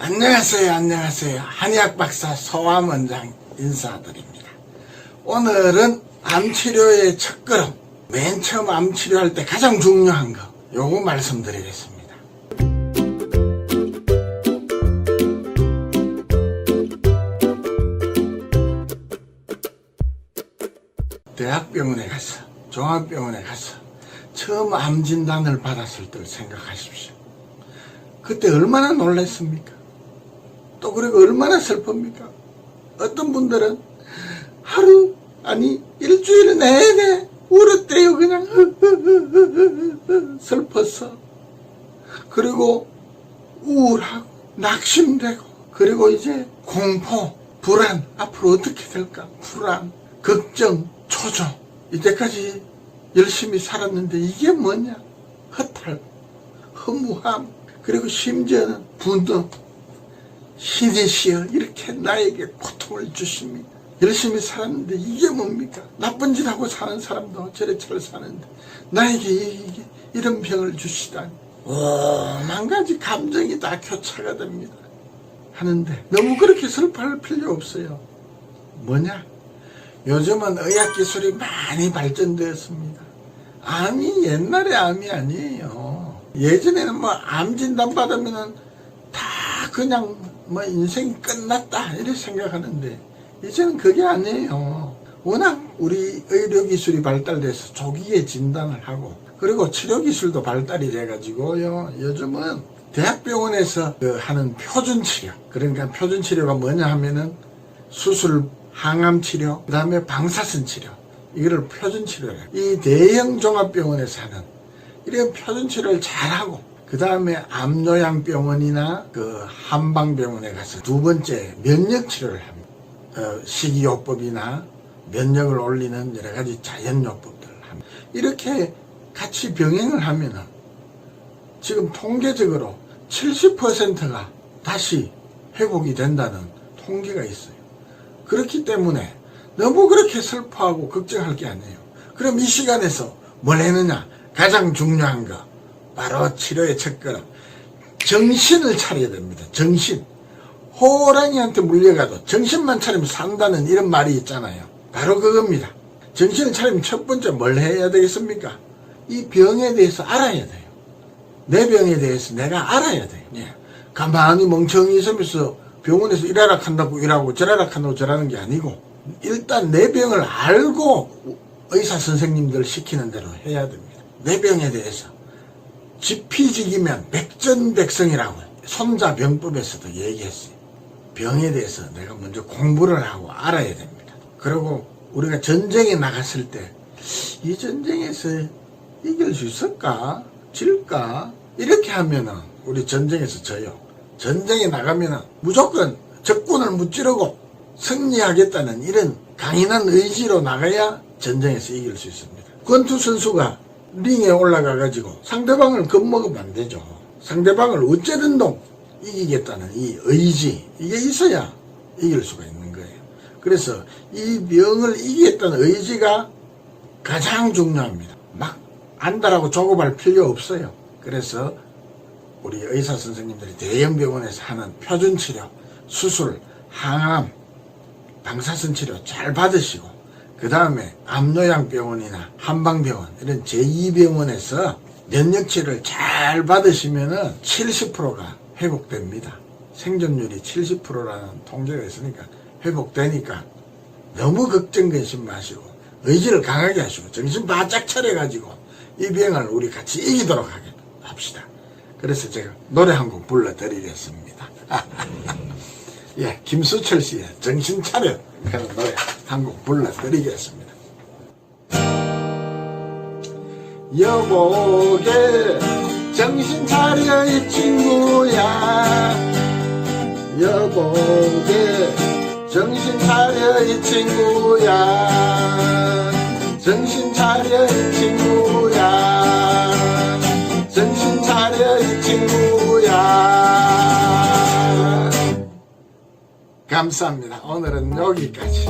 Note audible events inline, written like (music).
안녕하세요, 안녕하세요. 한의학 박사 소암 원장 인사드립니다. 오늘은 암 치료의 첫걸음, 맨 처음 암 치료할 때 가장 중요한 거, 요거 말씀드리겠습니다. 대학병원에 가서, 종합병원에 가서, 처음 암 진단을 받았을 때 생각하십시오. 그때 얼마나 놀랐습니까? 또 그리고 얼마나 슬픕니까? 어떤 분들은 하루 아니 일주일 내내 울었대요 그냥. (laughs) 슬퍼서. 그리고 우울하고 낙심되고 그리고 이제 공포 불안 앞으로 어떻게 될까? 불안 걱정 초조. 이때까지 열심히 살았는데 이게 뭐냐? 허탈 허무함 그리고 심지어는 분노 신이시여 이렇게 나에게 고통을 주십니다. 열심히 살았는데 이게 뭡니까? 나쁜 짓 하고 사는 사람도 저래 잘 사는데 나에게 이게 이런 병을 주시다니. 오만 가지 감정이 다 교차가 됩니다. 하는데 너무 그렇게 슬퍼할 필요 없어요. 뭐냐? 요즘은 의학 기술이 많이 발전되었습니다. 암이 옛날의 암이 아니에요. 예전에는 뭐 암 진단 받으면은 다 그냥 뭐 인생이 끝났다 이렇게 생각하는데 이제는 그게 아니에요. 워낙 우리 의료 기술이 발달돼서 조기에 진단을 하고 그리고 치료 기술도 발달이 돼가지고요. 요즘은 대학병원에서 그 하는 표준 치료 그러니까 표준 치료가 뭐냐 하면은 수술 항암 치료 그 다음에 방사선 치료 이거를 표준 치료래. 이 대형 종합병원에서 하는 이런 표준 치료를 잘하고 그 다음에 암요양병원이나 그 한방병원에 가서 두 번째 면역 치료를 합니다. 어, 식이요법이나 면역을 올리는 여러 가지 자연요법들을 합니다. 이렇게 같이 병행을 하면은 지금 통계적으로 70%가 다시 회복이 된다는 통계가 있어요. 그렇기 때문에 너무 그렇게 슬퍼하고 걱정할 게 아니에요. 그럼 이 시간에서 뭘 했느냐? 가장 중요한 거. 바로 치료의 첫걸음. 정신을 차려야 됩니다. 정신. 호랑이한테 물려가도 정신만 차리면 산다는 이런 말이 있잖아요. 바로 그겁니다. 정신을 차리면 첫 번째 뭘 해야 되겠습니까? 이 병에 대해서 알아야 돼요. 내 병에 대해서 내가 알아야 돼요. 예. 가만히 멍청이 있으면서 병원에서 일하라 한다고 일하고 저라라 한다고 저라는 게 아니고 일단 내 병을 알고 의사 선생님들 시키는 대로 해야 됩니다. 내 병에 대해서 지피지기면 백전백성이라고 손자병법에서도 얘기했어요. 병에 대해서 내가 먼저 공부를 하고 알아야 됩니다. 그리고 우리가 전쟁에 나갔을 때 이 전쟁에서 이길 수 있을까? 질까? 이렇게 하면은 우리 전쟁에서 져요. 전쟁에 나가면은 무조건 적군을 무찌르고 승리하겠다는 이런 강인한 의지로 나가야 전쟁에서 이길 수 있습니다. 권투 선수가 링에 올라가 가지고 상대방을 겁먹으면 안 되죠. 상대방을 어쨌든 동 이기겠다는 이 의지 이게 있어야 이길 수가 있는 거예요. 그래서 이 병을 이기겠다는 의지가 가장 중요합니다. 막 안다라고 조급할 필요 없어요. 그래서 우리 의사 선생님들이 대형 병원에서 하는 표준 치료, 수술, 항암, 방사선 치료 잘 받으시고 그 다음에 암노양병원이나 한방병원 이런 제2병원에서 면역치료를 잘 받으시면 은 70%가 회복됩니다. 생존율이 70%라는 통계가 있으니까 회복되니까 너무 걱정 근심 마시고 의지를 강하게 하시고 정신 바짝 차려가지고 이 병을 우리 같이 이기도록 합시다. 그래서 제가 노래 한 곡 불러드리겠습니다. (laughs) 예, 김수철 씨의 정신 차려 그런 노래 한곡 불러드리겠습니다. 여보게 정신 차려 이 친구야 여보게 정신 차려 이 친구야 정신 차려 이 친구야 정신 차려 이 친구야 감사합니다. 오늘은 여기까지.